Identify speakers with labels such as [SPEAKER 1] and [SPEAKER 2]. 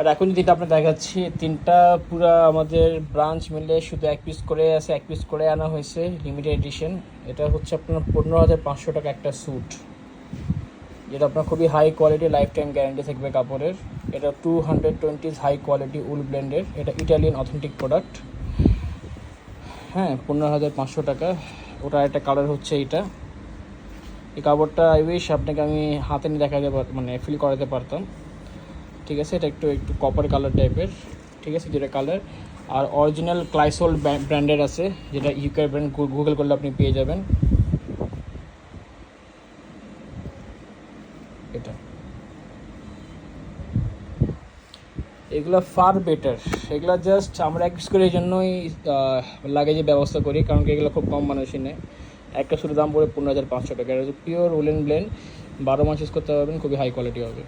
[SPEAKER 1] আর এখন যেটা আপনার দেখাচ্ছি তিনটা পুরা আমাদের ব্রাঞ্চ মিলে শুধু এক পিস করে আছে, এক পিস করে আনা হয়েছে লিমিটেড এডিশন এটা হচ্ছে আপনার পনেরো হাজার পাঁচশো টাকা একটা স্যুট যেটা আপনার খুবই high quality life time guarantee থাকবে কাপড়ের। এটা two hundred twenties high quality wool ব্লেন্ডের এটা ইটালিয়ান অথেন্টিক প্রোডাক্ট হ্যাঁ পনেরো হাজার পাঁচশো টাকা। ওটার একটা কালার হচ্ছে এটা এই কাপড়টা আই উইশ আপনাকে আমি হাতে নিয়ে দেখাতে মানে ফিল করাতে পারতাম। ঠিক আছে? এটা একটু একটু কপার কালার টাইপের ঠিক আছে? যেটা কালার আর অরিজিনাল ক্লাইসোল ব্র্যান্ডের আছে, যেটা ইউকে ব্র্যান্ড গুগল করলে আপনি পেয়ে যাবেন। এটা। এগুলো ফার বেটার এগুলো জাস্ট আমরা এক করে এই জন্যই লাগেজের ব্যবস্থা করি, কারণ কি এগুলো খুব কম মানুষই নেয়। একটা শুধু দাম পড়ে পনেরো হাজার পাঁচশো টাকা। এটা পিওর উলেন ব্লেন্ড বারো মাস ইউজ করতে পারবেন, খুবই হাই কোয়ালিটি হবে।